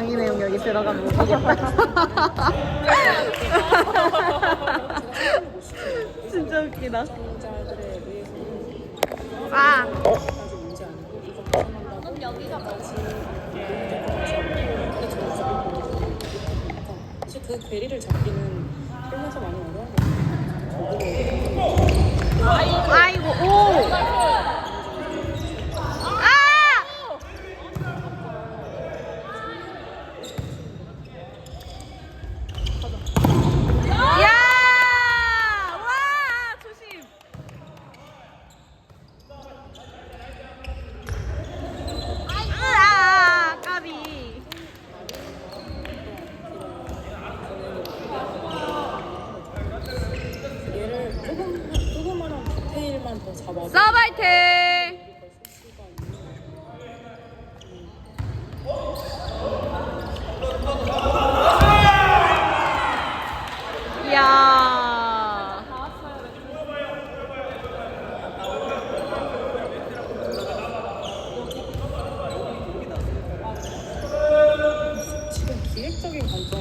강의 내용 여기 들어가면 못 보겠다. 진짜 웃기다. 아. 그 괴리를 잡기는 살면서 많이 어려운 거 같아요. 아이고, 오! 서바이팅! 야. 지금 기획적인 관점.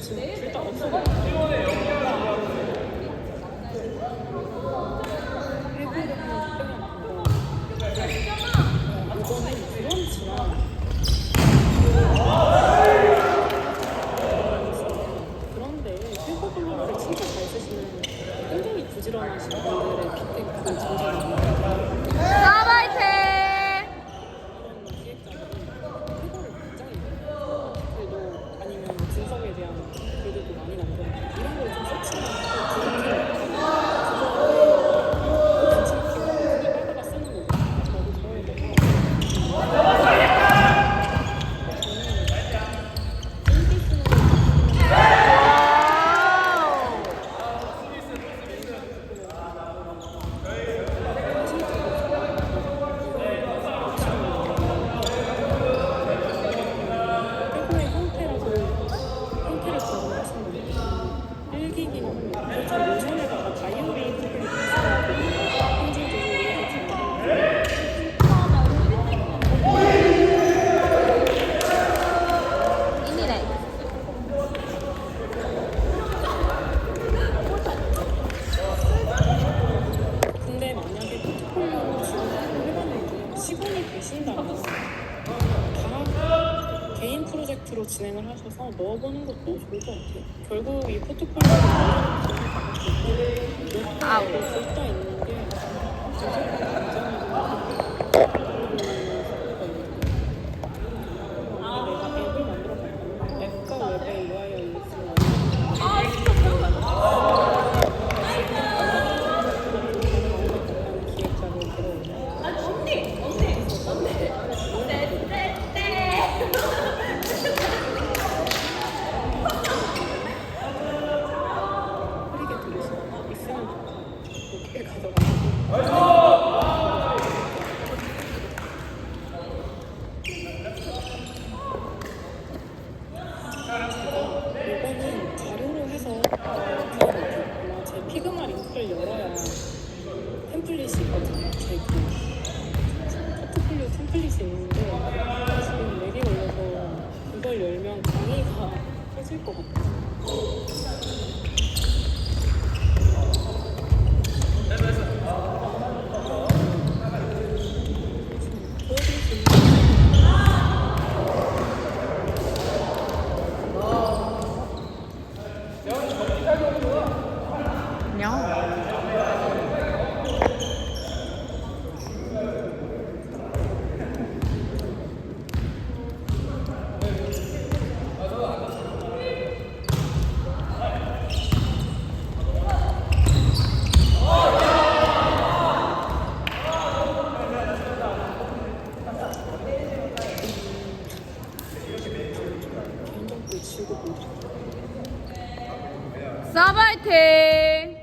진짜. 별거 없지. 결국 이 포트폴리오를 가지고 있고 아우. Sabah Tee.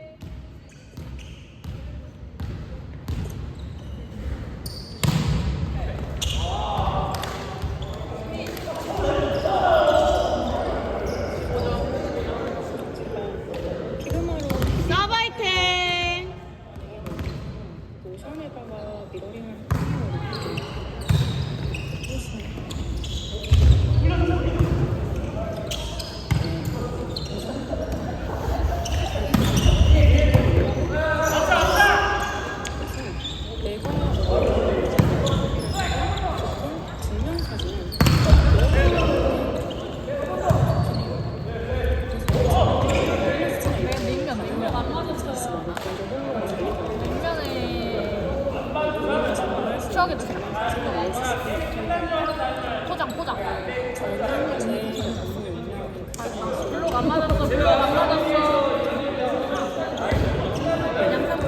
추억에도 지금 많이 썼어요. 포장, 포장. 별로 안 맞았어, 별로 안 맞았어.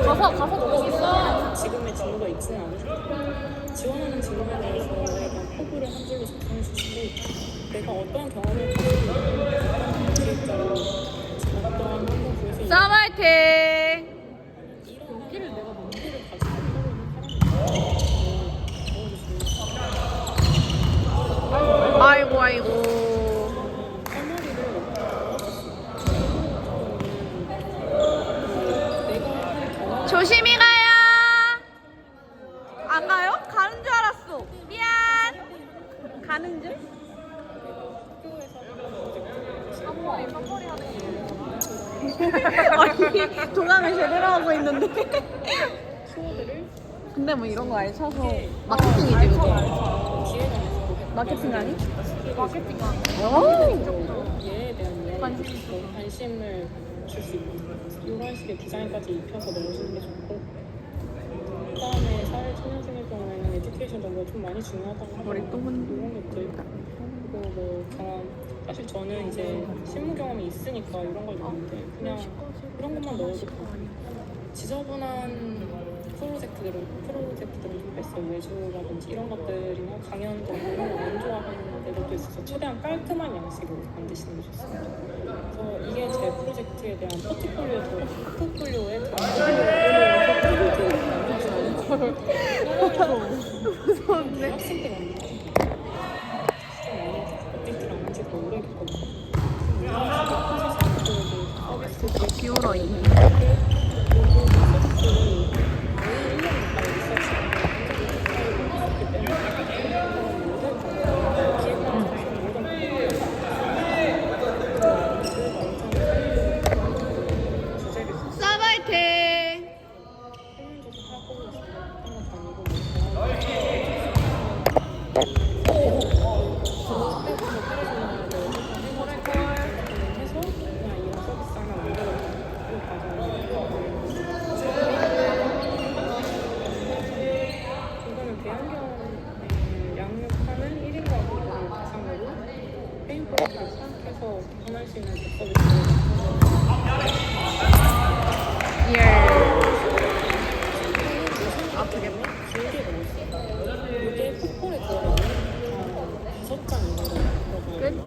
가서, 가서 먹고 있어. 지금의 진로가 있지는 않으셨고, 지원하는 직업에 대해서 약간 포부를 한 줄로 작성해주시고, 내가 어떤 경험을 가는 줄? 앞머리 아니 동감을 제대로 하고 있는데. 수호들을 근데 뭐 이런 거 알차서 마케팅이지 그거 마케팅 아니? 마케팅 아니 얘에 대한 관심 있어 관심을 줄 수 있고 이런 식의 디자인까지 입혀서 넣어주는 게 좋고. 그다음에 사회 초년생의 경우에는 에듀케이션 정보가 좀 많이 중요하다고 하더라고요. 머리 또 흔들- 이런 것들 그리고 뭐 경험 사실 저는 이제 실무 경험이 있으니까 이런 걸 넣는데 그냥 그런 것만 넣어도 지저분한 프로젝트들은 프로젝트들은 좀 뺐어요 외주라든지 이런 것들이나 강연 정보 이런 거안 좋아하는 애들도 있어서 최대한 깔끔한 양식으로 만드시는 게 좋습니다. 그래서 이게 제 프로젝트에 대한 포트폴리오 더 포트폴리오에 무서운데? 학생 기울어 있네.